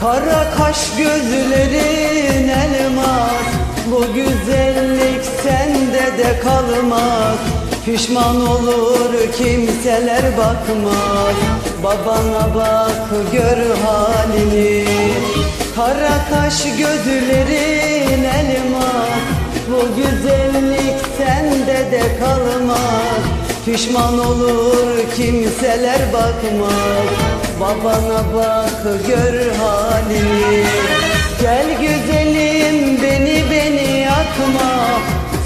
Kara kaş gözlerin elmas Bu güzellik sende de kalmaz. Pişman olur kimseler bakmaz Babana bak gör halini. Kara kaş gözlerin elmas Bu güzellik sende de kalmaz. Pişman olur kimseler bakmaz Babana bak gör halini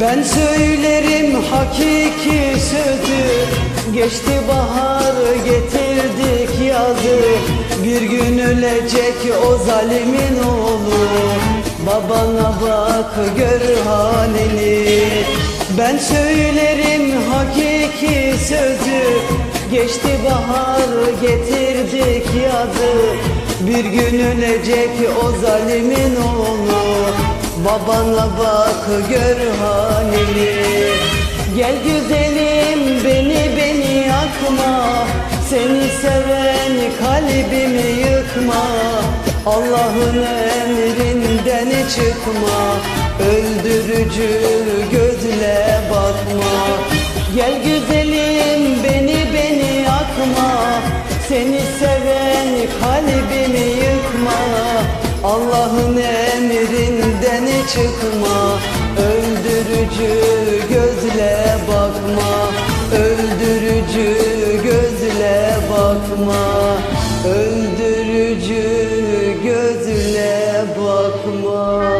Ben söylerim hakiki sözü. Geçti bahar getirdik yazı. Bir gün ölecek o zalimin oğlu. Babana bak gör halini. Ben söylerim hakiki sözü. Geçti bahar getirdik yazı. Bir gün ölecek o zalimin oğlu Babana bak gör halini Gel güzelim beni beni yakma. Seni seven kalbimi yıkma. Allah'ın emrinden çıkma. Öldürücü gözle bakma. Gel güzelim beni beni yakma. Seni seven kalbimi yıkma. Allah'ın emrinden çıkma Öldürücü gözle bakma Öldürücü gözle bakma Öldürücü gözle bakma.